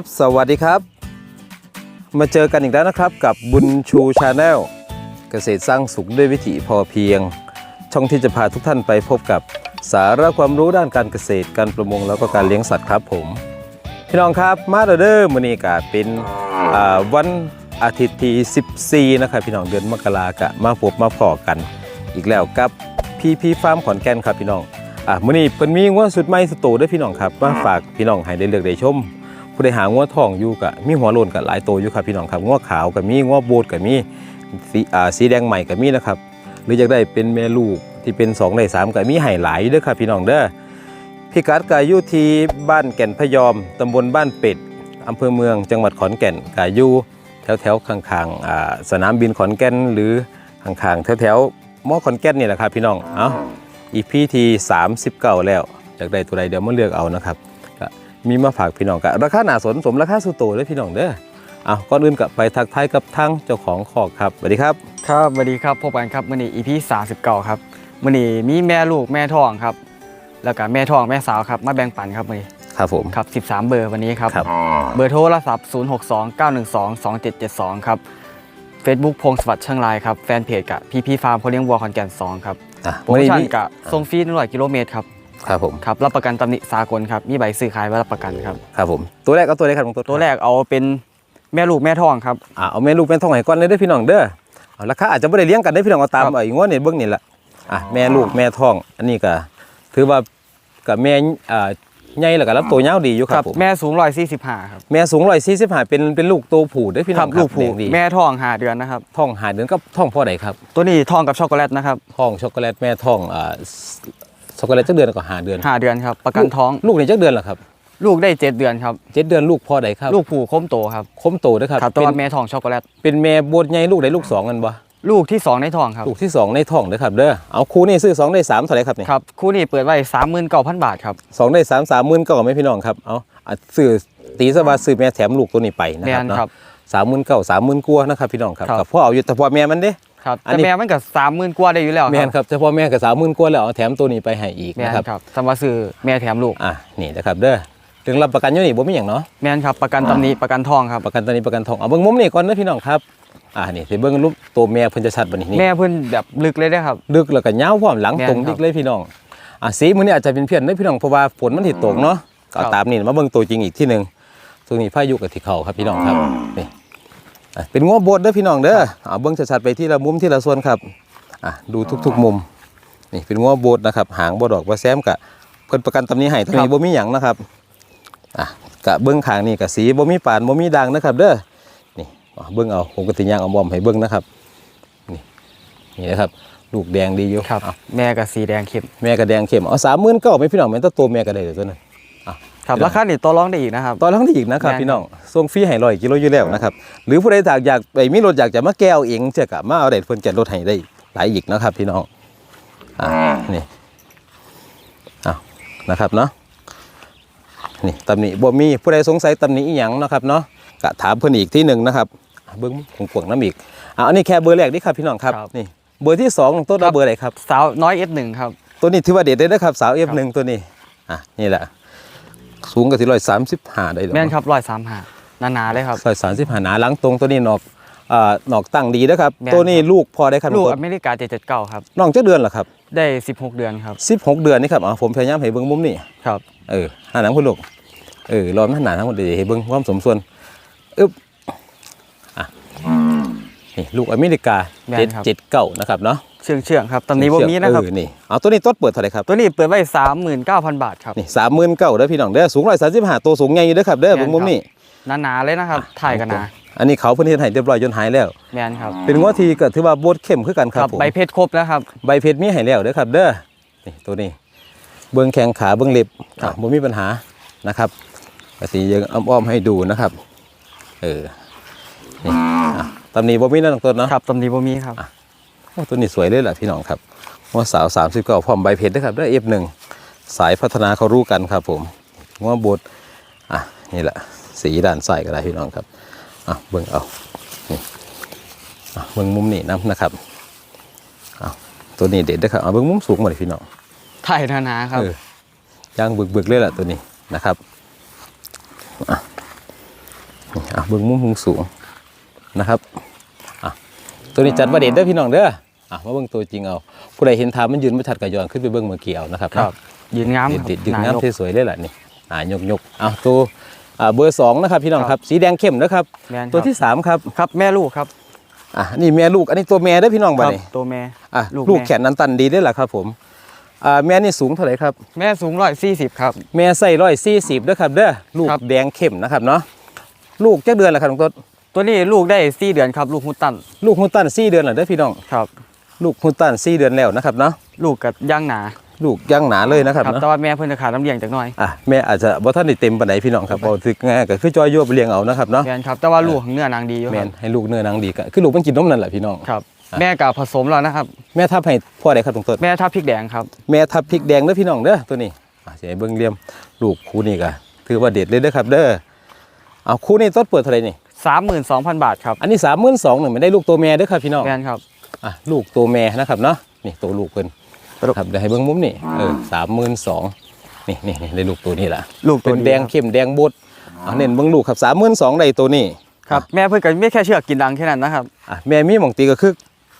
ับสวัสดีครับ มาเจอกันอีกแล้วนะครับกับบุญชูชาแนลเกษตรสร้างสุขด้วยวิถีพอเพียง ช่องที่จะพาทุกท่านไปพบกับสาระความรู้ด้านการเกษตรการประมงแล้วก็การเลี้ยงสัตว์ครับผม พี่น้องครับมาเดอเด้อมื้อนี้ก็เป็นวันอาทิตย์ที่14นะครับพี่น้องเดือนมกราคมมาพบมาพอกัน อีกแล้วกับพี่พี่ฟาร์มขอนแก่นครับพี่น้องอะมื้อนี้เพิ่นมีงัวสุดใหม่สุดโตเด้วยพี่น้องครับมาฝากพี่น้องให้ได้เลือกได้ชม ผู้ใดหางัวทองอยู่ก็มีหัวโลนกับหลายโตอยู่ครับพี่น้องครับงัวขาวก็มีงัวโบดก็มีสีอ่าสีแดงใหม่ก็มีนะครับ หรืออยากได้เป็นแม่ลูกที่เป็น2ใน3ก็มีให้หลายเด้อครับพี่น้องเด้อพิกัดก็อยู่ที่บ้านแก่นพยอมตำบลบ้านเป็ดอำเภอเมืองจังหวัดขอนแก่นก็อยู่แถวๆข้างๆสนามบินขอนแก่น หรือข้างๆแถวๆมอขอนแก่นนี่แหละครับพี่น้อง เอ้าอีพีที่39แล้วอยากได้ตัวใดเดี๋ยวมาเลือกเอานะครับ มีมาฝากพี่น้องกันราคาหนาสนสมราคาสุดโตเลยพี่น้องเด้อเอาก่อนอื่นกับไปทักทายกับทั้งเจ้าของคอกครับสวัสดีครับ ครับสวัสดีครับพบกันครับมื่อนี้ EP 39ครับมื่อนี้มีแม่ลูกแม่ท้องครับ แล้วก็แม่ท้องแม่สาวครับมาแบ่งปันครับมื่อนี้ครับผมครับ 13 เบอร์วันนี้ครับครับ เบอร์โทรศัพท์ 0629122772 ครับ Facebook พงศวัสดิ์เชียงรายครับ แฟนเพจกับพี่พี่ฟาร์มเขาเลี้ยงวัวขอนแก่น2 ครับอะโปรโมวันนี้ชั่นมีกับทรงฟรี100กิโลเมตรครับ ครับผมครับรับประกันตำหนิสากลครับมีใบซื้อขายไว้รับประกันครับครับผมตัวแรกก็ตัวแรกครับตัวตัวแรกเอาเป็นแม่ลูกแม่ท้องครับอะเอาแม่ลูกแม่ท้องให้ก่อนเลยเด้อพี่น้องเด้อเอาราคาอาจจะไม่ได้เลี้ยงกันได้อพี่น้องเอาตามครับไอ้งวดนี่เบิ้งนี่แหละอะแม่ลูกแม่ท้อง อันนี้ก็ถือว่ากับแม่อ่าใหญ่แล้วก็รับตัวยาวดีอยู่ครับผมแม่สูง145ครับแม่สูง145เป็นเป็นลูกโตผู้เด้อพี่น้คอรังบลูกผูแดงดีแม่ท้องหาเดือนนะครับท้องหาเดือนก็ท้องพ่อใดครับ ตัวนี้ท้องกับช็อกโกแลตนะครับท้องช็อกโกแลตแม่ท้องอ่า ช็อกโกแลตจักเดือนก็หาเดือนหาเดือนครับ ประกันท้องลูกนี่จักเดือนเหรอครับ ลูกได้เจ็ดเดือนครับเจ็ดเดือนลูกพ่อใดครับ ลูกผูกค้มโตครับคมโตเด้อครับครับตัเป็วนแม่ท้องช็อกโกแลตเป็นแม่บดใหญ่ลูกใดลูกสองกันบ่ลูกที่สองในท้องครับลูกที่สองในท้องเด้อครับเด้อเอาคู่นี่ซื้อสองได้สามเท่าไหร่ครับนี่ครับคู่นี้เปิดไว้สามหมื่นเก้าพันบาทครับสองได้สามสามหมื่นก็ไม่พี่น้องครับเอาอะซื้อตีสบาซื้อแม่แถมลูกตัวนี้ไปนะแม่ครับนเนาะครับสามหมื่นเก้าสามหมื่นกว่านะครับพี่น้องครับครับกับพ่อเอาอยู่แต่พ่อแม่มันเด้ ครับอันแต่นี้แม่มันก็สามหมื่นกว่าได้อยู่แล้วแม่นครับแต่พ่อแม่กับสามหมื่นกว่าแล้วเอาแถมตัวนี้ไปให้อีกแม่นนะครับครับสำหรับซื้อแม่แถมลูก อะนี่นะครับเด้อถึงรับประกันอยู่นี่บ่มีอย่างเนาะ แม่นครับประกันตำหนิประกันทองครับ ประกันตัวนี้ประกันทองเอาเบิ่งมุมนี่ก่อนนะพี่น้องครับอ่านี่สิเบิ่งรูปตัวแม่เพิ่นจะชัดบัดนี้นี่แม่เพิ่นแบบลึกเลยได้อครับ ดึกแล้วก็ยาวพร้อมหลังแม่นตรงครับดิกเลยพี่น้องอะสีมื้อนี้อาจจะเป็นเพี้ยนเด้อพี่น้องเพราะว่าฝนมันสิตกเนาะก็เอาครับ ตามนี่มาเบิ่งตัวจริงอีกที่หนึงตรงนี้พายุกับที่เขาครับพี่น้องครับนี่อะ เป็นงัวโบดเด้อพี่น้องเด้อเอาเบิ่งชัดๆไปที่ละมุมที่ละส่วนครับอะดูทุกๆมุมนี่เป็นงัวโบดนะครับ หางบ่ดอกบ่แซมกะเพิ่นประกันตำนี้ให้ตรงนี้บ่มีหยังนะครับอะกะเบิ่งข้างนี่กะสีบ่มีปานบ่มีด่างนะครับ เด้อนี่อะเบิ่งเอาผมก็ติย่างเอาบอมให้เบิ่งนะครับนี่นี่นะครับลูกแดงดีอยู่ครับเอาแม่กับสีแดงเข้มแม่กระแดงเข้มเอาสามหมื่นเก้าไม่พี่น้องแม่นแตัวตัวแม่ก็ได้เดี๋ยวตัวนั้น ครับครับราคานี่ต่อรองได้อีกนะครับตอนหลังได้อีกนะครับแม่นพี่น้องส่งฟรีให้ร้อยกิโลอยู่แล้วนะครับหรือผู้ใดอยากอยากไปมีรถอยากจะมาแก้วเองเจ้ากะมาเอาได้เพิ่นจัดรถให้ได้หลายอีกนะครับพี่น้องอ่านี่เอานะครับเนาะนี่ตำหนิบ่มีผู้ใดสงสัยตำหนิอีหยังนะครับเนาะกะถามเพิ่นอีกที่หนึ่งนะครับอะเบิ้งกวงๆน้ำอีกอ่าอันนี้แค่เบอร์แรกนี่ครับพี่น้องครับครับนี่เบอร์ที่สองต้นครัเอาบเบอร์ไหนครับสาวน้อยเอสหนึ่งครับตัวนี้ถือว่าเด็ดเลยนะครับสาวเอฟหนึ่งตัวนี้อะนี่แหละ สูงกับที่ร้อยสามสิบห้าได้หรอแม่นครับร้อยสามหาหนาๆเลยครับร้อยสามสิบห้าหนาหลังตรงตัวนี้นอกอ่าหนอกตั้งดีนะครับแม่นตัวนี้ลูกพอได้ครับลูกน้องอเมริกาเจ็ดเจ็ดเก้าครับน้องเจ้าเดือนเหรอครับ ได้16เดือนครับสิบหกเดือนนี่ครับอะผมพยายามให้เบิ้งมุมนี่ครับเออหน้าหนังคุณลูกเออรอมหน้าทั้งหมดเดี๋ยวให้เบิ้งความสมส่วนอึ๊บอะนี่ลูกอเมริกาแม่เจ็ดนครับเจ็ดเก้านะครับเนาะ เชื่องเชื่องๆครับตำหนิบ่มีนะครับเออนี่เอาตัวนี้ต้นเปิดเท่าไหร่ครับตัวนี้เปิดไว้39,000บาทครับนี่สามหมื่นเก้าเด้อพี่น้องเด้อสูงร้อยสามสิบห้าตัวสูงใหญ่อยู่เด้อครับเด้อแม่เบิ้นงมุมครับนี่หนาๆเลยนะครับถ่ายกันนะอันนี้เขาเพิ่นเฮ็ดให้เรียบร้อยจนหายแล้วแม่นครับเป็นงวทีก็ถือว่าโบดเข้มคือกันครับผมใบเพชรครบแล้วครับใบเพชรมีให้แล้วเด้อครับ เด้อนี่ตัวนี้ เบื้องแข้งขาเบื้องเล็บครับอะบ่มีปัญหานะครับก็สิยังอ้อมๆให้ดูนะครับเออนี่อะตำหนี้บ่มีนั่นตัวเนาะครับตำหนิบ่มีครับโอ้ ตัวนี้สวยเลยล่ะพี่น้องครับงวสาว39พร้อมใบเพชรเด้อครับเด้อ F1 สายพัฒนาเขารู้กันครับผมงวบดอะนี่แหละสีด้านซ้ายก็ได้พี่น้องครับอะเบิ่งเอานี่อะเบิ่งมุมนี้นํนะครับเอาตัวนี้เด็ดเด้อครับเอาเบิ่งมุมสูงมาเลยพี่น้องถ่ายหนาๆครับเออย่างบึกๆเลยล่ะตัวนี้นะครับอะอะเบิ่งมุมมุมสูงนะครับอะตัวนี้จัดประเด็นเด้อพี่น้องเด้อ อะมาเบิ่งตัวจริงเอา ผู้ใดเห็นทามันยืนไม่ชัดก็ย้อนขึ้นไปเบิ่งเมื่อกี้เอานะครับครับยืนงามเด็ดครับเด็ดยืนหงามยกสวยๆเลยล่ะนี่อ่ายกยกๆอะตัวอ่าเบอร์สองนะครับพี่น้องครับสีแดงเข้มนะครับแมนครับ ตัวที่สามครับครับแม่ลูกครับอะนี่แม่ลูกอันนี้ตัวแม่เด้อพี่น้องคบัดรับนี้ตัวแม่อะลูกลูกแม่แขนนันตันดีได้อล่ะครับผมอ่าแม่นี่สูงเท่าไหร่ครับแม่สูงร้อยสี่สิบครับแม่ใส่ร้อยสี่สิบด้วยครับเด้อลูกครับแดงเข้มนะครับเนาะลูกจักเดือนละครับน้องต้นตัวนี้ลูกได้สี่เดือนครับลูกฮุตตัน ลูกฮุนตันสี่เดือนแล้วเด้อพี่น้องครับ ลูกฮุนตันสี่เดือนแล้วนะครับเนาะลูกกับย่างหนาลูกยังหนาเลยนะครับครับเนาะแต่ว่าแม่เพิ่นจะขาดน้ำเลี้ยงจากหน่อยอะแม่อาจจะบ่ท่านได้เต็มปานใดพี่น้องครับบ่ถึกง่ายก็คือจอยโยบไปเลี้ยงเอานะครับเนาะแมนครับแต่ว่าลูกของเนื้อนางดีอยู่แม่ครันบให้ลูกเนื้อหนังดีก็คือลูกมันกินนมนั่นแหละพี่น้อง ครับแม่กับผสมแล้วนะครับ แม่ทับให้พ่อได้ครับตรงต้นแม่ทับพริกแดงครับ แม่ทับพริกแดงเด้อพี่น้องเด้อตัวนี้อะสิให้เบิ่งเหลี่ยมลูกคู่นี้ก็ถือว่าเด็ดเลยเด้อครับ เด้อเอาคู่นี้ต้นเปิดเท่าไหร่นี่สามหมื่นสองพันบาทครับอันนี้32,000นึงไม่ได้ลูกตัวแม่เด้อครับพี่น้อง แมนครับ อะลูกตัวแม่นะครับเนาะนี่ตัวลูกเพิ่นครับเดี๋ยวให้เบิ่งมุมนี่เออสามหมื่นสองนี่นี่นี่ได้ลูกตัวนี้ละลูกตัวเป็นนี้แดงเข้มแดงบดเอาเน้นเบิ่งลูกครับสามหมื่นสองได้ตัวนี้ครับแม่เพิ่นก็ไม่แค่เชือกกินดังแค่นั้นนะครับอะแม่มีหมองตีก็คือ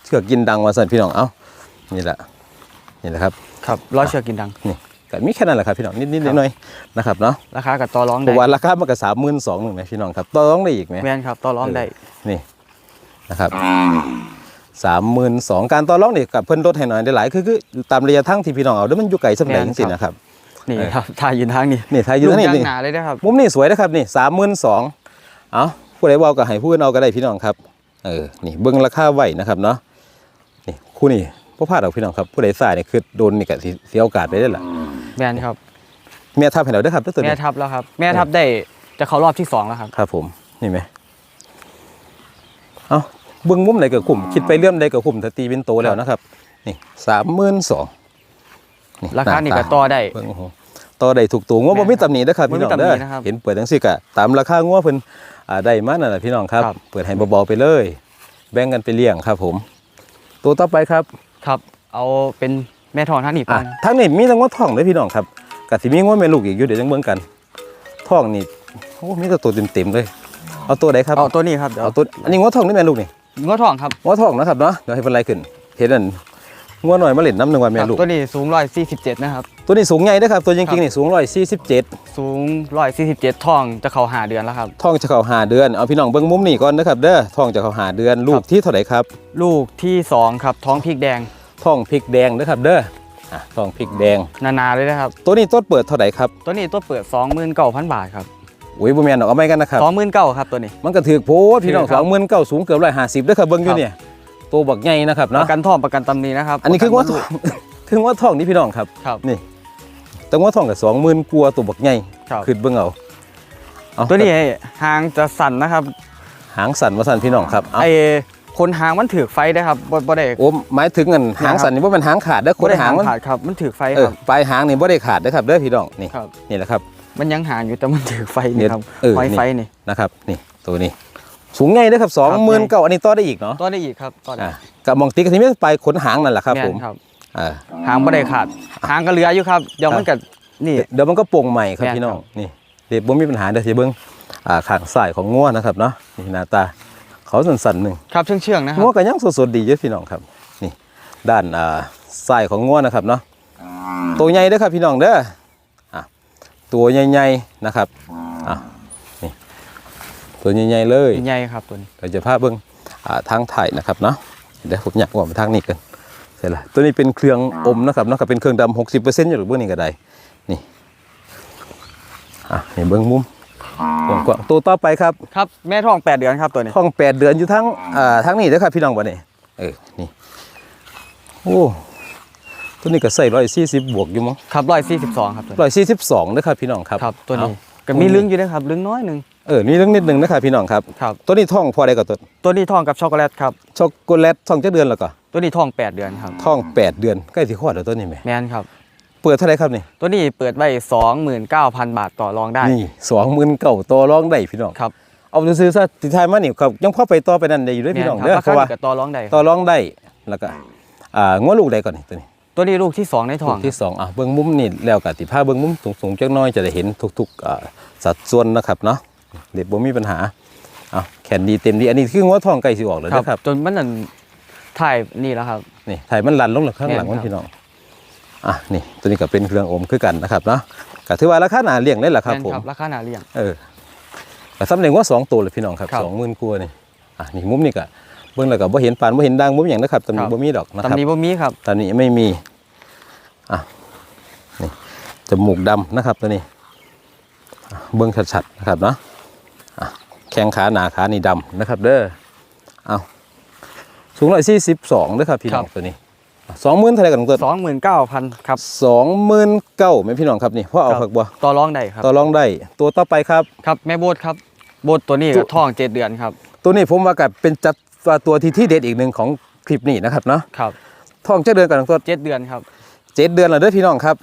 เชือกกินดังว่าสั่นพี่น้องเอ้านี่แหละนี่แหละครับครับร้อยเชือกกินดังนี่ก็มีแค่นั้นแหละครับพี่น้องนิดนิดครับหน่อยๆนะครับเนาะราคากับต่อรองเพได้ราะว่าราคามันก็สามหมื่นสองหนึ่งไหมพี่น้องครับต่อรองได้อีกไหมแมนครับต่อรองได้นี่นะครับ สามหมื่นสองการต่อรองนี่กับเพิ่นลดให้หน่อยได้หลายคือคือตามระยะทางที่พี่น้องเอาเด้อมันอยู่ไกลสักไหนแม่นจังครับซี่นะครับนี่เออครับถ่ายยืนทางนี่นี่ทายอยู่ลูกทางนี้ย่างนี่หนาเลยนะครับมุมนี้สวยนะครับนี่สามหมื่นสองเอาผู้ใดเว่าก็ให้ผู้อื่นเอาก็ได้พี่น้องครับเออนี่เบิ้งราคาไว้นะครับเนาะนี่คู่นี่พ่อพลาดเอาพี่น้องครับผู้ใดสายนี่คือโดนนี่ก็สิเสียโอกาสไปได้อล่ะแมนครับแม่ทับให้เราได้อครับตัวแม่นี้ทับแล้วครับ แม่ทับได้จะเข้ารอบที่สองแล้วครับครับผมนี่ไหมเอา เบิ้งมุมไหนก็คุ้มคิดไปเรื่อมใดก็คุ้มถ้าตีเป็นโตแล้วนะครับ นี่สามหมื่นสองราคานี่ก็ต่อได้เบิ้งโอ้โหต่อได้ถูกตัวงัวบ่มีตำหนินะครับพี่น้องบ่มีตำหนิเด้อนะครับเห็นเปิดจังซี่ก็ตามราคางัวเพิ่นอ่าได้มานั่นแหละพี่น้องครับครับ เปิดให้เบาๆไปเลย แบ่งกันไปเลี้ยงครับ ผม ตัวต่อไปครับครับ เอาเป็นแม่ทองท่านอีกอะปันทั้งนี้มีทั้งงัวทองด้วยพี่น้องครับกะสิมีงัวแม่ลูกอีกอยู่เดี๋ยวจังเบิ่งกันทองนี่โอ้มีแต่ตัวเต็มๆเลย เอาตัวใดครับเอาตัวนี้ครับเดี๋ยวเอาตัวอันนี้งัวทองนี่แม่ลูกนี่ งอทองครับงัวทองนะครับเนาะเดี๋ยวให้เป็นไรขึ้นเห็นนั่นงัวหน่อยมาเล่นน้ำหนึ่งวันแม่ครับลูกตัวนี้สูงร้อยสี่สิบเจ็ดนะครับตัวนี้สูงใหญ่เด้อครับตัวจครัริงบๆนี่สูง147สูงร้อยสี่สิบเจ็ดทองจะเข้าหาเดือนแล้วครับทองจะเข้าหาเดือนเอาพี่น้องเบิ่งมุมนี่ก่อนนะครับเด้อทองจะเข้าหาเดือนลูกที่เท่าไหร่ครับ ลูกที่สองครับท้องพริกแดงทองพริกแดงนะครับเด้ออะทองพริกแดงนาๆเลยนะครับ ตัวนี้ต้นเปิดเท่าไหร่ครับ ตัวนี้ตัวเปิดสองหมื่นเก้าพันบาทครับ อุ้ยบ่แม่นดอกเอาไม่กันนะครับสองหมื่นเก้าครับตัวนี้มันก็ถือโพดพี่น้องถือครัสอบงหมื่นเก้าสูงเกือบร้อยห้าสิบด้วยครับเบิ้งอยู่เนี่ยตัวบักใหญ่นะครับปเนาะระกันทองประกันตำหนี้นะครับ อันนี้คือว่าประทกัองคือว่าทองนี่พี่น้องครับครับนี่แต่ว่าทองกับสองหมื่นกลัวาตัวบักใหญ่ครับคือเบิ้งเอาเอาตัวนี้หางจะสั่นนะครับ หางสั่นมาสั่นพี่น้องครับเอาไอ้คนหางมันถือไฟได้ครับบ่บ่ได้โอ้หมายถึงเงินหางสั่นนี่ว่าเป็นหางขาดเด้อคบ่นได้หางมันขาดครับมันถือไฟเอคอรับปลายหางนี่บ่ได้ขาดเด้อครับเด้อพี่น้องนี่ครับนี่แหละครับ มันยังหางอยู่แต่มันถือไฟนี่ครับเออไฟนี่ไฟนี่นะครับนี่ตัวนี้ สูงใหญ่เด้อครับสองหมื่นเก้าอันนี้ต่อได้อีกเนาะต่อได้อีกครับต่อได้อะกับมองตีกระที่ไม่ปลายขนหางนั่นแหละครับแม่นผมครับอ่าหางบ่ได้ขาดหางก็เหลืออยู่ครับเดี๋ยวมันก็นี่เดี๋ยวมันก็โป่งใหม่ครับแม่นพี่น้องครับนี่เดี๋ยวผมมีปัญหาเดี๋ยวจะเบิ้งอ่าขางสายของงัวนะครับเนาะนี่หน้าตาเขาสั่นๆหนึ่งครับเชื่องเชื่องๆนะครังัวบก็ยังสดๆดีเยอะพี่น้องครับ นี่ ด้านอ่าสายของงัวนะครับเนาะตัวใหญ่เด้อครับพี่น้องเด้ออะ ตัวใหญ่ๆนะครับอะนี่ตัวใหญ่ๆเลยใหญ่ครับตัวนี้เราจะพาเบิ้งอ่าทางถ่ายนะครับเนาะเดี๋ยวผมอยากว่ามาทางนี้กันเสร็จละตัวนี้เป็นเครื่องอมนะครับเนาะก็เป็นเครื่องดำหกสิบเปอร์เซ็นต์อยู่หรือเบื้องนี้ก็ได้นี่อะนี่เบิ้งมุมกว้างๆตัวต่อไปครับครับแม่ท้องแปดเดือนครับตัวนี้ท้องแปดเดือนอยู่ทั้งอ่าทั้งนี้เด้อครับพี่น้องบ่นี่เออนี่โอ้ ตัวนี้ก็ใส่ร้อยสี่สิบบวกอยู่มั้งครับร้อยสี่สิบสองครับตัวนี้ร้อยสี่สิบสองเด้อครับพี่น้องครับครับ ตัวนี้เอาก็มีลึงอยู่นะครับลึงน้อยหนึ่งเออนี่เรื่องนิดหนึงนะครับพี่น้องครับครับ ตัวนี้ท้องพอได้กับตัวตัวนี้ท้องกับช็อกโกแลตครับช็อกโกแลตท้องจะเดือนแล้วก็ตัวนี้ท้องแปดเดือนครับท้องแปดเดือนใกล้สิคลอดแล้วตัวนี้ไหมแมนครับเปิดเท่าไหรครับนี่ตัวนี้เปิดไว้สองหมื่นเก้าพันบาทต่อรองได้นี่สองหมื่นเก่าต่อรองได้พี่น้องครับเอาซื้อๆซะติดท้ายมานี่ครับยังพอไปต่อไปนั่นได้อยู่ด้วยพี่น้องแม่เด้อครับเพราะว่าราคากับต่อรองได้คต่อรับรองได้แล้วก็อ่างวลูกใดก่อนนี่ตัวนี้ ตัวนี้ลูกที่สองในท้อง ลูกที่สองอะเบิ้งมุมนี่แล้วก็ติดผ้าเบิ้งมุมสูงๆจักหน้อยจะได้เห็นทุกๆอ่าสัดส่วนนะครับเนาะเด็ดบ่มีปัญหาเอาแขนดีเต็มดีอันนี้คืองัวทองไก่สิออกเลยครับนะครับ จนมันนั่นถ่ายนี่แล้วครับนี่ถ่ายมันลันลงหลังข้างหลังแม่มันนครับพี่น้องอะนี่ตัวนี้ก็เป็นเครื่องอมคือกันนะครับเนาะก็ถือว่าราคาหนาเลี้ยงได้แหละครับแม่นผมครับราคาหนาเลี้ยงเออแต่สำเร็จว่าสองตัวเลยพี่น้องครับครับสองหมื่นกว่านี่อะนี่มุมนี่ก็ เบิ่งแล้วก็บ่เห็นปานบ่เห็นดังบ่มีหยังนะครับตำหนิครับ บ่มีดอกนะคตำรับนี้บ่มีครับตอนนี้ไม่มีอะนี่จมูกดำนะครับตัวนี้อะเบิ้งชัดๆนะครับเนาะอะแข้งขาหนาขานี่ดำนะครับ เด้อเอาสูงร้อยสี่สิบสองเด้อครับพี่น้องครับ ตัวนี้สองหมื่นเท่าไหร่กันตัวสองหมื่นเก้าพันครับ สองหมื่นเก้าไหมพี่น้องครับนี่พ่อเอาครับ ผักบัวต่อรองได้ครับ ต่อรองได้ตัวต่อไปครับ ครับแม่โบดครับ โบดตัวนี้จุก็ท้องเจ็ดเดือนครับ ตัวนี้ผมว่ากับเป็นจัด ว่าตัวที่ที่เด็ดอีกหนึ่งของคลิปนี้นะครับเนาะครับท้องเจ้าเดือนกันตัวเจ็ดเดือนครับเจ็ดเดือนแล้วเด้อพี่น้องครับ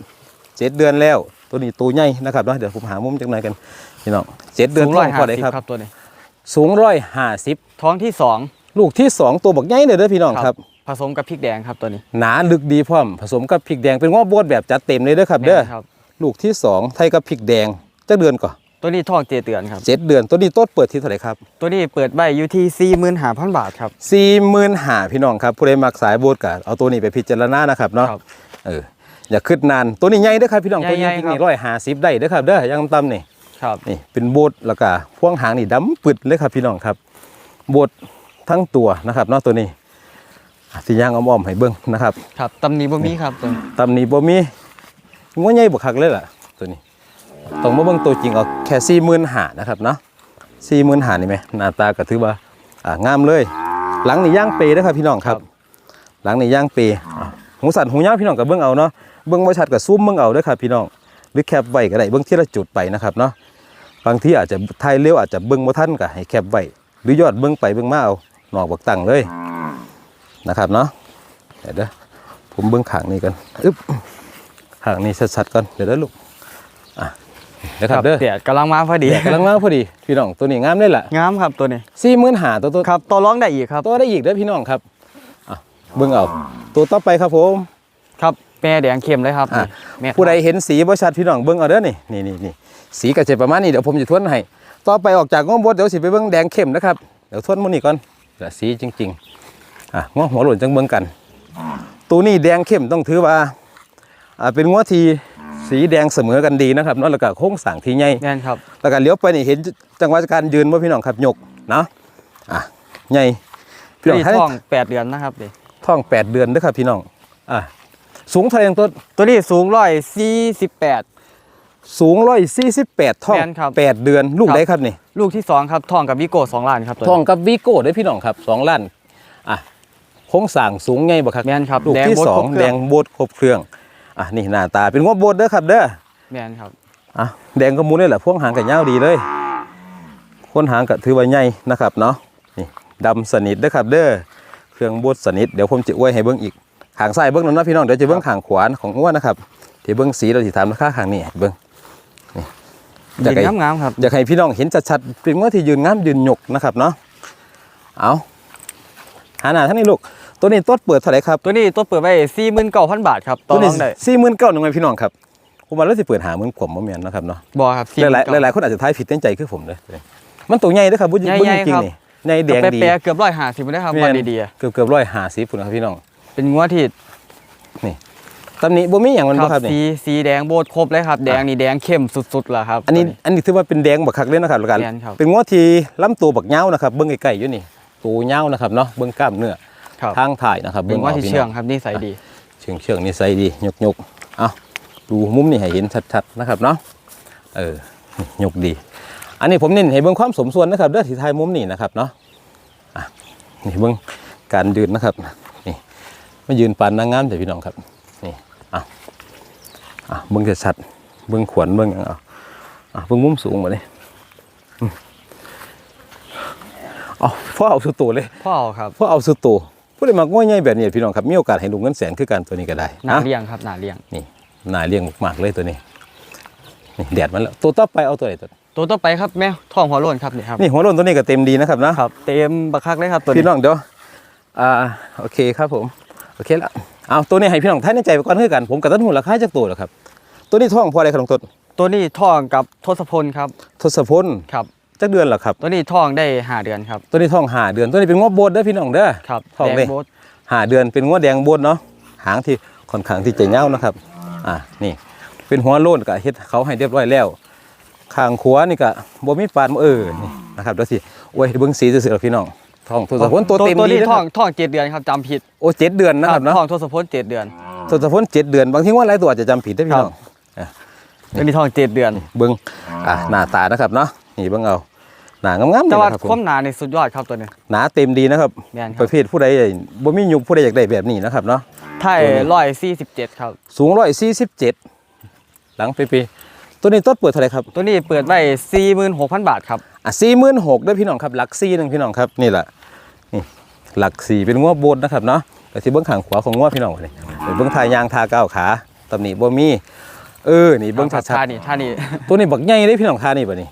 เจ็ดเดือนแล้ว ตัวนี้ตัวใหญ่นะครับเนาะเดี๋ยวผมหามุมจากไหนกันพี่น้องเจ็ดเดือนสูงท้ร้อองยพห้าอได้สิบครับครับตัวนี้สูงร้อยห้าสิบท้องที่สองลูกที่สองตัวบักใหญ่เลยเด้อพี่น้องครับผสมกับพริกแดงครับตัวนี้หนาลึกดีพร้อมผสมกับพริกแดงเป็นง้อโบดแบบจัดเต็มเลยเด้อครับเด้อแม่นครับลูกที่สองไทยกับพริกแดงเจ้าเดือนก่อน ตัวนี้ท้องเจ็ดเดือนครับ เจ็ดเดือนตัวนี้ต้นเปิดที่เท่าไหร่ครับตัวนี้เปิดใบอยู่ที่สี่หมื่นห้าพันบาทครับ สี่หมื่นห้าพี่น้องครับผู้ใดมักสายโบดก็เอาตัวนี้ไปพิจารณานะครับเนาะครับเอออย่าขึ้นนานตัวนี้ใหญ่เด้อครับพี่น้องตัวใหญ่นี้ๆครับนี่ร้อยห้าสิบได้เด้อครับเด้อยังต่ำนี่ ครับ นี่เป็นโบดแล้วก็พ่วงหางนี่ดำปึดเลยครับพี่น้องครับโบดทั้งตัวนะครับเนาะตัวนี้อะที่ย่างอ้อมๆให้เบิ้งนะครับครับตำนี้บ่มีครับตัวนี้ตำนี้บ่มีงัวใหญ่บ่คักเลยล่ะ ตัวนี้ ต้องมาเบิ่งตัวจริงเอาแค่สี่หมื่นหานะครับเนาะสี่หมื่นหานี่ไหมหน้าตาก็ถือว่าอ่างามเลย หลังนี่ย่างเปนะครับพี่น้องครับ หลังนี่ย่างเปอะหูสั่นหูยาวพี่น้องก็เบิ่งเอาเนาะเบิ่งบ่ชัดก็ซูมเบิ่งเอาเด้อครับพี่น้องหรือแคปไว้ก็ได้เบิ่งทีละจุดไปนะครับเนาะบางทีอาจจะถ่ายเร็วอาจจะเบิ่งบ่ทันก็ให้แคปไว้หรือยอดเบิ่งไปเบิ่งมาเอาหนอกบักตั้งเลยนะครับเนาะเดี๋ยวเด้อผมเบิ่งขางนี้กันอึ๊บขางนี้ชัดๆก่อนเดี๋ยวเด้อลูกอะ เดี๋ยวครับเด้อเดี๋ยวกำลังมาพอดีเดี๋ยวกำลังมาพอดีพี่น้องตัวนี้งามเลยล่ะงามครับตัวนี้สี่หมื่นหาตัวตัวครับต่อรองได้อีกครับตัวได้อีกเด้อพี่น้องครับอะเบิ่งเอาตัวต่อไปครับผมครับแม่แดงเข้มเลยครับอะแม่ผู้ใดเห็นสีบ่ชัดพี่น้องเบิ่งเอาเด้อนี่นี่นี่นี่สีก็จะประมาณนี้เดี๋ยวผมจะทวนให้ต่อไปออกจากง้อมบดเดี๋ยวสิไปเบิ่งแดงเข้มนะครับเดี๋ยวทวนหมื้นี้ก่อนเดี๋ยวสีจริงๆอะง้อหัวหล่นจังเบิ่งกัน ตัวนี้แดงเข้มต้องถือว่าอ่าเป็นง้อที่ สีแดงเสมอกันดีนะครับเนาะแล้วก็โค้งสร้างที่ใหญ่แม่นครับ แล้วก็เลี้ยวไปนี่เห็นจังหวะการยืนบ่พี่น้องครับยกเนาะอะใหญ่พี่ตัวน้องนี้ให้ท้องแปดเดือนนะครับเด็ท้องแปดเดือนเด้อครับพี่น้องอะสูงเท่าไหร่ต้น ตัวนี้สูงร้อยสี่สิบแปด สูงร้อยสี่สิบแปดท้องแม่นครับแปดเดือนลูกครับ ได้ครับนี่ลูกที่สองครับท้องกับวิโก้สองล้านครับตัวท้องนี้กับวีโก้ได้อพี่น้องครับสองล้านอะโค้งสร้างสูงไงบ่ครับแม่นครับลูกแดงที่โบดสองครบเคแดรื่องงโบดครบเครื่อง อะนี่หน้าตาเป็นงวโบดเด้อครับเด้อแม่นครับอะแดงก็มูเลยแหละพวงหางกับยาวดีเลยคนหางก็ถือว่าใหญ่นะครับเนาะนี่ดำสนิทเด้อครับเด้อเครื่องโบดสนิทเดี๋ยวผมจะอวยให้เบิ่งอีกขางซ้ายเบิ่งแล้วนะพี่น้องเดี๋ยวจะเบิ่งขางขวาของอ้วนนะครับที่เบิ่งสีเราสิถามราคาขางนี้ให้เบิ่งนี่อยากยิให้นงามๆครับอยากให้พี่น้องเห็นชัดๆเป็นว่าที่ยืนงามยืนหยกนะครับเนาะเอาหาหน้าท่านนี้ลูก ตัวนี้ต้นเปิดเท่าไหร่ครับตัวนี้ตัวเปิดไว้สี่หมื่นเก้าพันบาทครับต่ตัอวรนี้องได้สี่หมื่นเก้าหนึ่งไงพี่น้องครับผมว่าแล้วสิเปิดหาหมื่นขวบบ่แม่นนะครับเนาะบอครับหลายๆหลายๆคนอาจจะทายผิดตั้งใจคือผมเลยมันตัวใหญ่เด้อครับบุญใหญ่บุญใหญ่จริงครับๆนี่ใหญ่แดงแปดีรๆเกือบร้อยห้าสิบได้ครับแม่วันนดีเกือบเกือบร้อยห้าสิบพุ่นนะครับพี่น้องๆเป็นงัวที่ตำหนี้บ่มีอย่างมันคบ่รับครับนี่สีสีแดงโบดครบเลยครับแดงนี่แดงเข้มสุดๆแล้วครับ อันนี้ตัวอันนี้ถือว่าเป็นแดงบักคักเลยนะครับแล้วกันแม่นครับเป็นงวที่ลำตัวบักเหย้านะครับเบิ่งใกล้ๆอยู่นี่ตัวเหย้านะครับเนาะเบิ่งกล้ามเนื้อครับ ทางถ่ายนะครับเป็นบิ่งัวออกที่พี่น้เชื่องครับนิสัยดี เชิงเชิงนี่ใส่ดียกยกเอาดูมุมนี่ให้เห็นชัดๆนะครับเนาะเออยกดี อันนี้ผมเน้นให้เบิ่งความสมส่วนนะครับเด้อที่ท้ายมุมนี่นะครับเนาะอะนี่เบิ่งการยืนนะครับนี่มายืนปานนางงามแต่พี่น้องครับนี่อะอะเบิ่งชัดๆเบิ่งขวนเบิ่งหยังเอาอะเบิ่งมุมสูงมาเลยอืมเอาพ่อเอาสุดตัวเลยพ่อเอาครับพวกเอาสุดโตัว ผู้ใดมักง่อยใหญ่แบบนี้พี่น้องครับมีโอกาสให้ลุงเงินแสนคือการตัวนี้ก็ได้หนานะเลี้ยงครับหนาเลี้ยง นี่นายเลี้ยงมากๆเลยตัวนี้นี่แดดมันแล้วตัวต่อไปเอาตัวไหนตัวตัวต่อไปครับแม่ท้องหัวโล้นครับนี่ครับนี่หัวโล้นตัวนี้ก็เต็มดีนะครับนะครับ เต็มบักคักเลยครับตัวพี่นี้น้องเดี๋ยวอ่าโอเคครับผมโอเคแล้วเอาตัวนี้ให้พี่น้องท่านในใจไปก่อนเพื่อกันผมกับต้นหูราคาจากตัวแล้วครับตัวนี้ท่องพออะไรครับน้องต้นตัวนี้ท้องกับทศพลครับทศพลครับ จักเดือนเหรอครับ ตัวนี้ท้องได้ห้าเดือนครับ ตัวนี้ท้องหาเดือน ตัวนี้เป็นงวโบดเด้อพี่น้องเด้อครับท้องแดเลยงโบสหาเดือนเป็นงวแดงโบดเนาะ หางที่ค่อนข้างที่จะเงาวนะครับ อ่า นี่ เป็นหัวโล้นก็เฮ็ดเขาให้เรียบร้อยแล้วข้างขวานี่ก็บ่มีปานเออนี่นะครับเดี๋ยวสิโอ้ยเบิ่งสีซื่อๆแล้วพี่น้องท้องทศพลตัวเต็มตัวดีนี้นะคท้อรังบท้องเจ็ดเดือนครับจำผิดโอ้เจ็ดเดือนนะครับเนาะท้องทศพลเจ็ดเดือนทศพลเจ็ดเดือน บางทีว่าหลายตัวอาจจะจำผิดได้อพี่น้องตัวนี้ท้องเจ็ดเดือนเบิ่งอะหน้าตานะครับเนาะ นี่เบิ่งเอาหน้างามๆแต่นี่ว่านะครับผความมหนาในสุดยอดครับตัวนี้หนาเต็มดีนะครับแม่นคปรับระเภทผู้ใดบ่มียุคผู้ใดอยากได้แบบนี้นะครับเนาะไทยร้อยสี่สิบเจ็ดครับ สูง147หลังเปีๆตัวนี้ต้นเปิดเท่าไหร่ครับ ตัวนี้เปิดไว้สี่หมื่นหกพันบาทครับอะ46,000ด้วยพี่น้องครับหลัก4นึงพี่น้องครับนี่แหละนี่หลัก4เป็นงัวโบนนะครับเนาะก็สิเบิ่งข้างขวาของงัวพี่น้องนี่เบิ่งทายางทาก้าวขาตำหนิบ่มีเออนี่เบิ่งชัดท่าๆนี่ท่านี่ตัวนี้บักใหญ่เลยพี่น้องทานี่บ่นี่นี่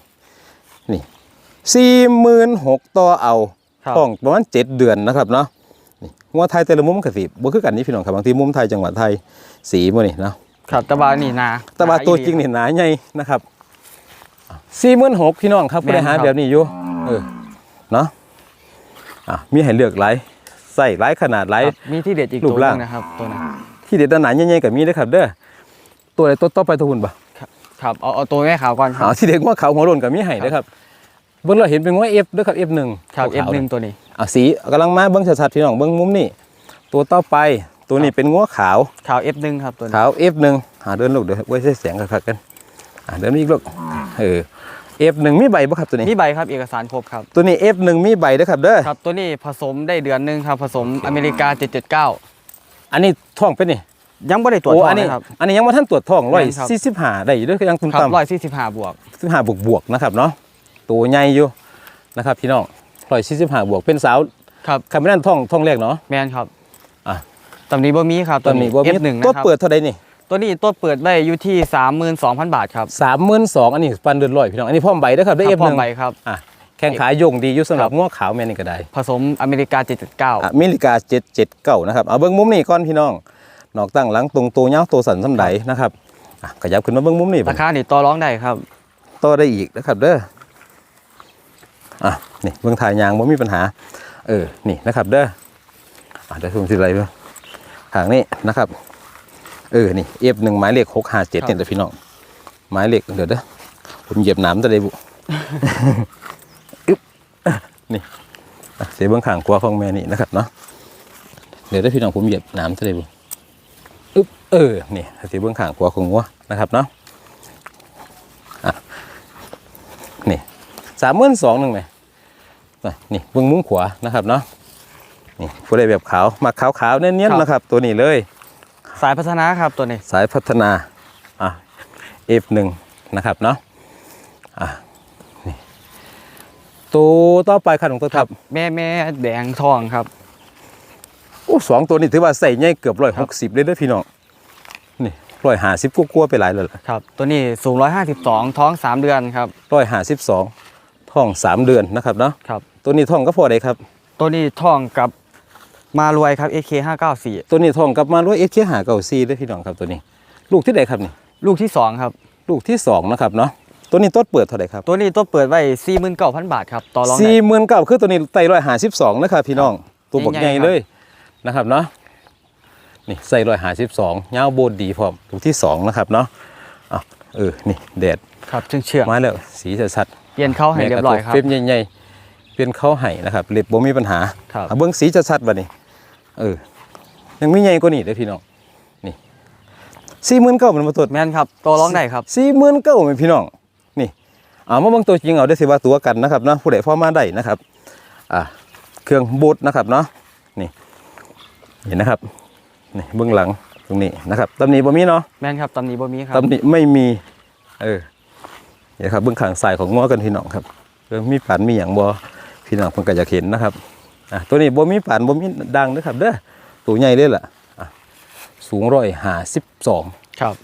46,000ต่อเอาครับท้องประมาณ7เดือนนะครับเนาะนี่งัวไทยแต่ละมุมก็สิบ่คือกันนี่พี่น้องครับบางทีมุมไทยจังหวัดไทยสีบ่นี่เนาะครับแตะบานี่นาแต่ว่าตัวจริงนี่หนาใหญ่นะครับ46,000พี่น้องครับผู้ใดหาแบบนี้อยู่เออเนาะอะมีให้เลือกหลายไส้หลายขนาดหลายครับมีที่เด็ดอีกรูตัวปหนึร่างงนะครับตัวนี้ที่เด็ดหนาๆใหญ่ๆก็มีเด้อครับ เด้อตัวไหนตัวต่อไปตัวหุ่นบ่ครับเอาเอาตัวแม่ขาวก่อนคอ๋รัอบที่เด็กว่าขาวหัวโลนก็มีให้เด้อครับ เบิ่งเราเห็นเป็นว่า F เด้อครับ F1 ครับขาวๆ F1 ตัวนี้อะสีกำลังมาเบิ่งชัดๆพี่น้องเบิ่งมุมนี้ตัวต่อไปตัวนี้เป็นงัวขาวขาว F1 ครับตัวนี้ขาว F1 หาเดินลูกเดี๋ยวไว้ใช้แสงคักๆกันอะเดินมาอีกลูกเออ F1 มีใบบ่ครับตัวนี้มีใบครับเอกสารครบครับตัวนี้ F1 มีใบเด้อครับเด้อครับตัวนี้ผสมได้เดือนหนึงครับผสมอเมริกา779อันนี้ท้องเป็นนี่ยังไม่ได้ตรวจโอ้ท้ออังนนี้นะครับ อันนี้ยังบ่ทันตรวจท้องแม่นครับ145ได้อยู่เด้อคือยังตุ้มครับต่ำร้อยสี่สิบห้าบวก45บวกบวกๆนะครับเนาะ ตัวใหญ่อยู่นะครับพี่น้อง145บวกเป็นสาวครับคำไม่นั่นท้องท้องแรกเนาะแมนครับอะตำนี้บ่มีครับตอนนี้ว่ามี F1 นะตัวครับเปิดเท่าใดนี่ตัวนี้ตัวเปิดได้อยู่ที่ 32,000 บาทครับ32,000อันนี้ปันเดือนร้อยพี่น้องอันนี้พร้อมใบเด้อครับได้ครับพร้อ F1 มใบครับอะแข้งขาโยงดีอยู่สำหรับง้อขาวแม่นี่ก็ได้ ผสมอเมริกา 779 อเมริกา 779 นะครับเอาเบิ่งมุมนี้ก่อนพี่น้อง นอกตั้งหลังตรงตัวเงาตัวสันสำไดนะครับอะขยับขึ้นมาเบิ่งมุมนี้ราคานี่ต่อร้องได้ครับต่อได้อีกนะครับเด้ออะ นี่เบิ่งถ่ายยางบ่มีปัญหา เออนี่นะครับเด้ออะเดี๋ยวผมสิไล่เบิ่งทางนี้นะครับ เออนี่ F1 หมายเลข657เนี่ยเด้อพี่น้องหมายเลขเดี๋ยวเด้อผมเหยียบน้ำตะไดบุอึ๊บนี่อะเสียเบื้องข้างกลัวของแม่นี่นะครับเนาะเดี๋ยวได้อพี่น้องผมเหยียบน้ำตะไดบุอึ๊บเออนี่เสียเบื้องข้างกลัวของงัวนะครับเนาะอะนี่สามหมื่นสองหนึ่งไหมอะ นี่เบื้องมุ้งขวานะครับเนาะนี่ผู้ใดแบบขาวมาขาวขาวๆเนียนครับๆนะครับ ตัวนี้เลย สายพัฒนาครับตัวนี้สายพัฒนาอะ F1 นะครับเนาะอะนี่ตัวต่อไปครับของตัวครับ แม่แม่แดงทองครับโอ้สองตัวนี้ถือว่าใส่ใหญ่เกือบร้อยหกสิบเลยเด้อพี่น้องนี่ร้อยห้าสิบกว่าๆไปหลายเลยครับ ตัวนี้สูง152ท้อง3เดือนครับร้อยห้าสิบสองท้องสามเดือนนะครับเนาะครับ ตัวนี้ท้องก็พอได้ครับ ตัวนี้ท้องกับมารวยครับ AK 594ตัวนี้ท้องกลับมาร้อยเอเคหาเก่าซีเด้อพี่น้องครับตัวนี้ ลูกที่ใดครับนี่ลูกที่2ครับ ลูกที่สองนะครับเนาะตัวนี้ต้นเปิดเท่าไหร่ครับ ตัวนี้ตัวเปิดไว้49,000บาทครับต่อรองได้สี่หมื่นเก้าคือตัวนี้ไตร้อยห้าสิบสองนะครับพี่น้องตัวบักใหญ่ๆใหญ่ครับเลยนะครับเนาะนี่ใส่ร้อยห้าสิบสองยาวโบนดีพร้อมลูกที่สองนะครับเนาะอะเออนี่แดดครับเชื่องเชื่องมาแล้วสีชัดเปลี่ยนเข้าๆให้เรียบร้อยครับเฟรมใหญ่ๆ เปลี่ยนเข้าให้นะครับเล็บบ่มีปัญหาครับอะเบิ้งสีชัดๆบัดนี้เออยังมีใหญ่กว่านี้เด้อพี่น้องนี่สี่หมื่นเก้ามันมาตรวจแม่นครับต่อรองได้ครับสี่หมื่นเก้าพี่น้องนี่เอามาเบิ่งตัวจริงเอาได้อสิว่าตัวกันนะครับเนาะผู้ใดพอมาได้นะครับอะเครื่องบูทนะครับเนาะนี่เห็นนะครับนี่เบื้องหลังตรงนี้นะครับตำหนิบ่มีเนาะแม่นครับตำนี้บ่มีครับตำหนิไม่มีเออเดี๋ยวครับเบื้องข้างซ้ายของง้อกันพี่น้องครับเรื่องมีปันมีอย่างบ่ พี่น้องเพิ่นก็อยากเห็นนะครับอะตัวนี้บ่มีปันบ่มีดังนะครับเด้อตัวใหญ่เด้อล่ะอะสูงร้อยห้าสิบสองครับ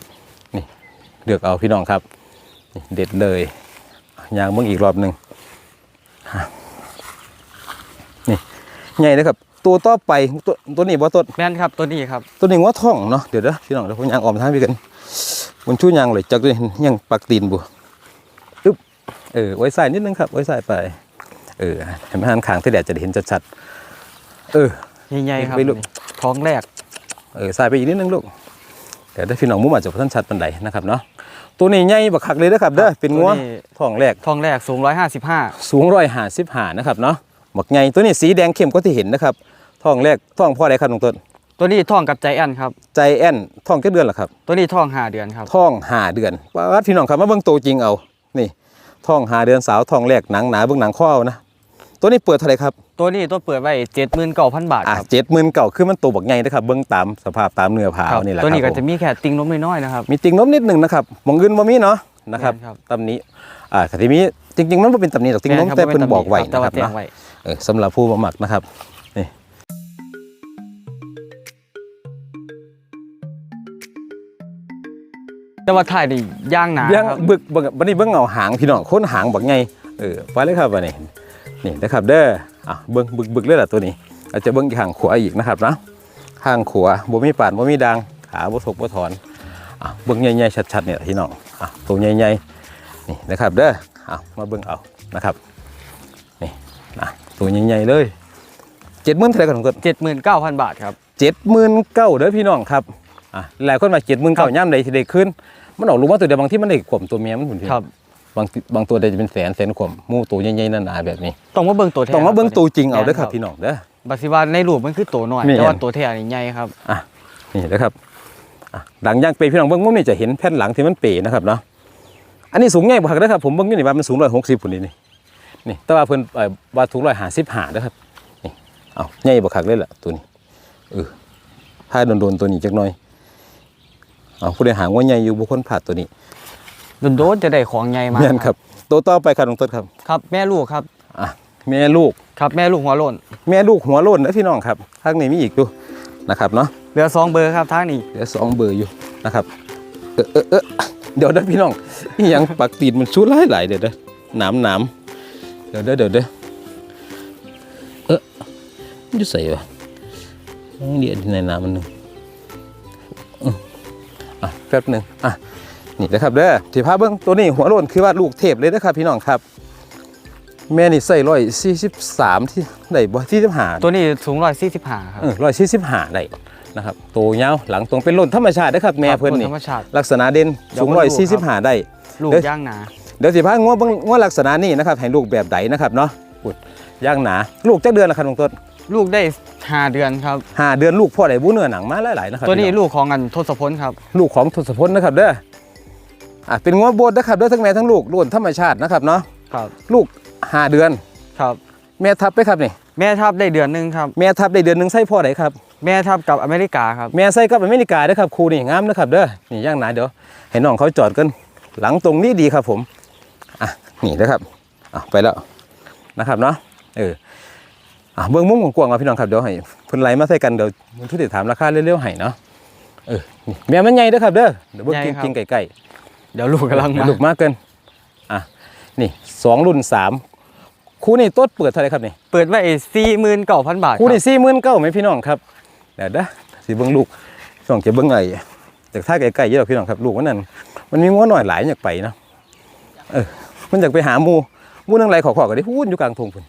เลือกเอาพี่น้องครับนี่เด็ดเลยยางเบิ่งอีกรอบหนึ่งฮะนี่ใหญ่เลยครับ ตัวต่อไปตัวตัวนี้บ่ต้นแม่นครับตัวนี้ครับ ตัวนี้ว่าท่องเนาะเดี๋ยวเด้อพี่น้องเดี๋ยวผมยางออมทางพี่กันมันชูยางเลยจักเลยยังปักตีนบุอึ๊บเออไว้ใส่นิดนึงครับไว้ใส่ไป เออให้มันหันข้างที่แดดจะได้เห็นชัดๆเออใหญ่ๆครับไปลูกท้องแรกเออใส่ไปอีกนิดนึงลูกเดี๋ยวได้พี่น้องมุมอาจจะบ่ท่านชัดปันใดนะครับเนาะตัวนี้ใหญ่บักคักเลยนะครับเด้อเป็นงัวตัวนี้ท้องแรกท้องแรกสูง155สูงร้อยห้าสิบห้านะครับเนาะบักใหญ่ตัวนี้สีแดงเข้มก็ที่เห็นนะครับท้องแรกท้องพ่ออะไรครับน้องต้นตัวนี้ท้องกับใจแอนครับใจแอนท้องแค่เดือนเหรอครับ ตัวนี้ท้อง5เดือนครับท้องห้าเดือนป้าดพี่น้องครับมาเบิ่งตัวจริงเอา นี่ท้องห้าเดือนสาวท้องแรกหนังหนาเบิ่งหนังข้อเอานะ ตัวนี้เปิดเท่าไหร่ครับตัวนี้ตัวเปิดไว้79,000บาทอะครับเจ็ดหมื่นเก่าคือมันตัวบักใหญ่นะครับเบิ่งตามสภาพตามเนื้อผาครับนี่แหละคตัวรับนี้ก็ผมจะมีแค่ติงนมน้อยๆนะครับ มีติ่งนมนิดหนึ่งนะครับหมองเงินบ่มีเนาะนะครับแม่นครับ ตำนี้อ่าทีนี้จริงๆมันบ่เป็นตำนี้หรอกติ่งนมครับแต่เป็นบอกไว้แต่นะคว่ารับแจ้งเนาะ ไว้เออสำหรับผู้บ่มักนะครับนี่แต่ว่าถ่ายนี่ย่างหนาเบี้ยงครับ บึกเบิ่งบัดนี้เบิ่งเงาหางพี่น้องคนหางบักใหญ่เออไปเลยครับบัดนี้ นี่นะครับเด้ออะเบิ่งบึกบึกเลยล่ะตัวนี้ อาจจะเบิ่งอีกข้างขวาอีกนะครับนะข้างขวาบ่มีปานบ่มีดังขาบ่ทกบ่ถอนอะเบิ่งใหญ่ๆชัดๆเนี่ยพี่น้องอะตัวใหญ่ๆนี่นะครับเด้ออะมาเบิ่งเอานะครับนี่นะตัวใหญ่ๆเลย70,000เท่าไหร่กันของเกิด79,000บาทครับเจ็ดหมื่นเก้าเด้อพี่น้องครับอะหลายคนมาเจ็ดหมื่นครัเก้าบย่ำใดที่ได้ขึ้นมันออกรู้ว่าตัวเดียวบางที่มันได้กลมตัวเมียมันหุ่นพี่ครับ บางบางตัวได้จะเป็นแสนแสนกลมหมู่ตัวใหญ่ๆนั่นหนาแบบนี้ต้องมาเบิ่งตัวแท้ต้องมาเบิ้งตัวจริงเอาแม่นเด้อครับพี่น้องเด้อบัดสิว่าในรูปมันคือตัวน้อยแม่นแต่ว่าตัวแท้นี่ใหญ่ครับอะนี่นะครับอะหลังย่างเปรย์พี่น้องเบิ้งมุมนี่จะเห็นแผ่นหลังที่มันเปรย์นะครับเนาะอันนี้สูงใหญ่บ่ครับเด้อครับผมเบิ้งอยู่นี่ว่ามันสูงร้อยหกสิบพุ่นนี่นี่นี่แต่ว่าเพิ่นเอ่อว่าสูงร้อยห้าสิบห้าเด้อครับนี่เอาใหญ่บ่คักเลยล่ะตัวนี้เออถ้าโดนๆตัวนี้จักหน่อยเอาผู้ใดหางว่าใหญ่อยู่บุคคลผ่าดตัวนี้ โดนๆจะได้ของใหญ่มาแม่นครับตัวต่อไปครับน้องต้นครับครับ แม่ลูกครับอะแม่ลูกครับแม่ลูกหัวโล้นแม่ลูกหัวโล้นนะพี่น้องครับข้างในมีอีกดูนะครับเนาะเหลือสองเบอร์ครับทางนี้เหลือสองเบอร์อยู่นะครับเออเออเออเดี๋ยวเด้อพี่น้องนี่ยังปักตีนมันชูหลายหลายๆเดี๋ยวเด้อหนามหนามเดี๋ยวเด้อเดี๋ยวเด้อเออมันจะใส่วะเดี๋ยวในน้ำมันหนึงอืมอะแป๊บหนึ่งอะ นี่นะครับเด้อที่พาเบิ้งตัวนี้หัวโล้นคือว่าลูกเทพเลยนะครับพี่น้องครับ แม่นี่ใส่ร้อยสี่สิบสามที่ได้บ่ที่สิบห้าตัวนี้สูง145ครับร้อยสี่สิบห้าได้นะครับโตวยาวหลังตรงเป็นหล่นธรรมชาตินะครับแม่ครับเพิ่นนี่ธรรมชาติลักษณะเด่นเดี๋ยวสูงมาร้อยดูสี่คสิรับบห้าได้ลูกเด้อย่างหนาเดี๋ยวสิพางัวเบิ่งงัวลักษณะนี้นะครับให้ลูกแบบใดนะครับเนาะปุดย่างหนาลูกจักเดือนละครับน้องต้นลูกได้ห้าเดือนครับห้าเดือนลูกพ่อได้บูเนื้อหนังมาหลายๆนะครับตัวนี้พี่องลูกของอันทศพลครับ ลูกของทศพลนะครับเด้อ อะเป็นงัวโบดนะครับเด้อทั้งแม่ทั้งลูกล้วนธรรมชาตินะครับเนาะครับลูกห้าเดือน ครับ แม่ทับไปครับนี่แม่ทับได้เดือนหนึงครับ แม่ทับได้เดือนหนึงใส่พ่อไหนครับแม่ทับกับอเมริกาครับแม่ใส่กับอเมริกาเด้อครับครูนี่งามนะครับเด้อนี่ย่างหนาเดี๋ยวให้น้องเขาจอดกันหลังตรงนี้ดีครับผมอะนี่นะครับอะไปแล้วนะครับเนาะเอออะเบื้องมุมของกวางๆเอาพี่น้องครับเดี๋ยวให้เพิ่นไล่มาใส่กันเดี๋ยวมันทุกติถามราคาเร็วๆให้เนาะเออนี่แม่มันใหญ่เด้อครับเด้อเดี๋ยวเบิ่งใหญ่ครับจริงๆใกล้ เดี๋ยวลูกๆกำลังมาลูกมากเกินอะนี่สองรุ่นสามคู่นี่ต้นเปิดเท่าไหรครับนี่เปิดไว้สี่หมื่นเก้าพันบาทคู่คนี่รับสี่หมื่นเก้าไหมพี่น้องครับเดี๋ยวเด้อสิเบิ่งลูกช่องจะเบิ่งไอ้จากท่าไกลๆเยอะพี่น้องครับลูกมันนั่นมันมีง้อหน่อยหลายอยากไปเนาะเออมันอยากไปหาหมูหมูนังไรขอๆก็ได้พูดอยู่กลางทงพุ่น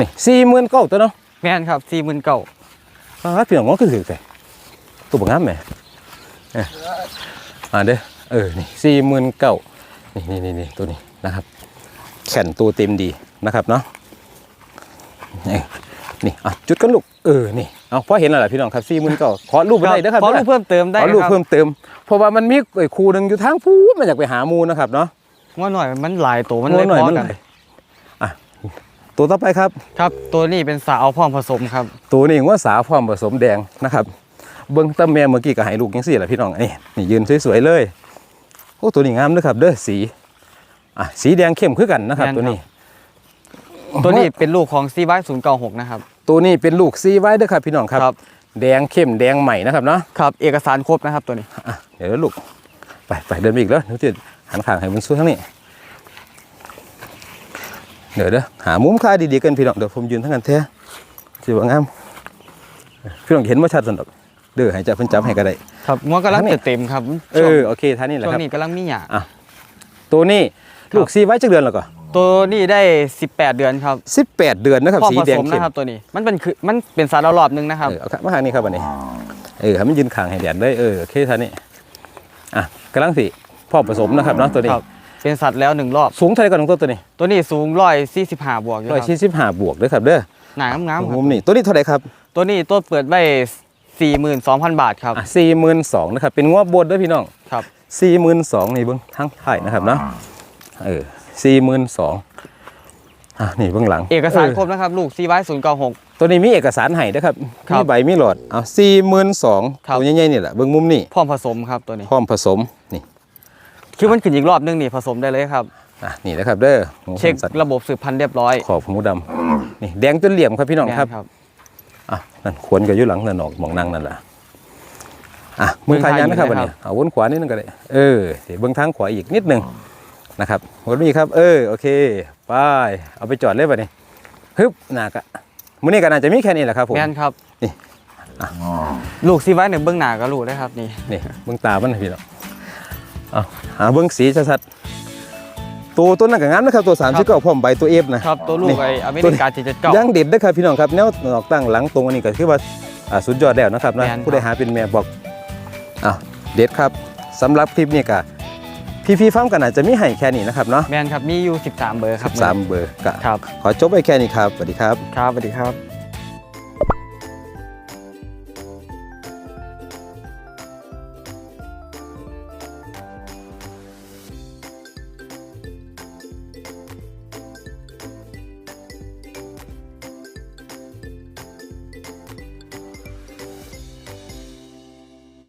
นี่สี่หมื่นเก้าตัวเนาะแม่นครับสี่หมื่นเก้าอ้าวพี่น้องง้อคือถือแต่ตัวบังงามแหมเอออ่าเด้อ เออนี่สี่หมื่นเก้านี่นี่นี่นี่ตัวนี้นะครับ แขนตัวเต็มดีนะครับเนาะนี่นี่อะจุดกันลูกเออนี่เอาพอเห็นแล้วล่ะพี่น้องครับสี่หมื่นเก้าขอรูปไปได้เด้อครับขอเด้ลูกเพิ่มเติมได้ขอรูปครับเพิ่มเติมเพราะว่ามันมีไอ้ครูหนึ่งอยู่ทางพูดมันอยากไปหาหมูนะครับเนาะว่าหน่อยมันหลายตัวมันโอ้เลยหน่อยพอมันกันไหลอะตัวต่อไปครับ ครับตัวนี้เป็นสาวพร้อมผสมครับ ตัวนี้ว่าสาวพร้อมผสมแดงนะครับ เบิ้งตาแม่เมื่อกี้ก็ให้ลูกยังสี่แหละพี่น้องนี่นี่ยืนสวยๆเลยโอ้ตัวนี้งามนะครับเด้อสีอะสีแดงเข้มคือกันนะครับ แม่นตัวนี้ ตัวนี้เป็นลูกของซีไวศูนย์เก้าหกนะครับ ตัวนี้เป็นลูกซีไว้เด้อครับพี่น้องครับ ครับ แดงเข้มแดงใหม่นะครับเนาะครับ เอกสารครบนะครับตัวนี้ อะเดี๋ยวลูกไปไปเดินไปอีกแล้วเดี๋ยวจะหันข้างให้มันสู้ทั้งนี้เดี๋ยวเด้อหามุมค่ายดีๆกันพี่น้องเดี๋ยวผมยืนทั้งกันแท้สิว่างามพี่น้องเห็นว่าชัดสนดอกเด้อให้จับเพิ่นจับให้ก็ได้ ครับมันกำลังอันนี้จะเต็มครับเออโอเคท่านี้แหละช่วครับงนี้กำลังมีหยาตัวตัวนี้ลูกซีไว้จักเดือนแล้วก็ตัวนี้ได้ 18 เดือนครับ 18 เดือนนะครับพ่อสีผแดสงมเข้มนะครับตัวนี้มันเป็นคือมันเป็นสารรอบหนึงนะครับเออเอาครับมาทางนี้ครับอันนี้เออให้มันยืนข้างให้แดดเลยเออโอเคท่านี้อะกำลังสิพ่อผสมนะครับเนาะตัวนี้ครับเป็นสัตว์แล้วหนึ่งรอบสูงเท่าไหร่กันของตัวตัวนี้ ตัวนี้สูงร้อยสี่สิบห้าบวกอยู่ร้อยครับสี่สิบห้าบวกเด้อครับเด้อหนางงามๆครัมุบมนี้ตัวนี้เท่าไหร่ครับ ตัวนี้ตัวเปิดไว้ สี่หมื่นสองพันบาทครับอะสี่หมื่นสองนะครับ เป็นงวบบดเด้อพี่น้องครับ สี่หมื่นสองนี่เบิ้งทั้งไทยนะครับเนาะเออสี่หมื่นสองอะนี่เบื้องหลังเอกสารอครบนะครับ ลูกซีไว้ศูนย์เก้าหกตัวนี้มีเอกสารให้นะครับครับมีใบมีหลอดเอาสี่หมื่นสองครับ ตัวใหญ่ๆนี่แหละเบื้องมุมนี่พร้อมผสมครับตัวนี้ พร้อมผสมนี่คือมันขึ้นอีกรอบนึงนี่ผสมได้เลยครับ อะนี่นะครับเด้อหมูเช็คสัตว์ระบบสืบพันธุ์เรียบร้อย ขอบหมูดำนี่แดงจนเหลี่ยมครับพี่น้องครับแม่นอะ นั่นขวนกับอยู่หลังนั่นออกหมองนั่งนั่นแหละอะมือเบิ่งขายยันนะครับทางวันอยู่นี้นะครับเอาวนขวานิดนึงก็ได้เออเดี๋ยวเบื้องทางขวาอีกนิดหนึงนะครับวนนี้ครับ เออโอเคไปเอาไปจอดเลยป่ะนี่ฮึบหนักอะมื้อนี้ก็น่าจะมีแค่นี้แหละครับผมแม่นครับนี่อะลูกซีไว้หนึ่งเบื้องหน้าก็รู้ได้ครับนี่นี่เบื้องตามันนะพี่น้องเอาหาเบื้องสีชัดๆ ตัวตัวนั้นก็งามนะครับตัว3ามสิบเก้าพร้อมใบตัวเอฟนะครับตัวลูกนี่ไอ้อเมริกาจีเจ็ดเก้ายังเด็ดนะครับพี่น้องครับแนวออกตั้งหลังตรงอันนี้ก็คือว่าอ่าสุดยอดแล้วนะครับนะแม่นครับผู้ใดหาเป็นแม่บอกอะเด็ดครับสำหรับคลิปนี้ก็พี่พี่ๆฟังกันอาจจะมีให้แค่นี้นะครับเนาะแม่นครับมีอยู่ 13 เบอร์ครับสามเบอร์ก็ครับขอจบไปแค่นี้ครับสวัสดีครับครับสวัสดีครับ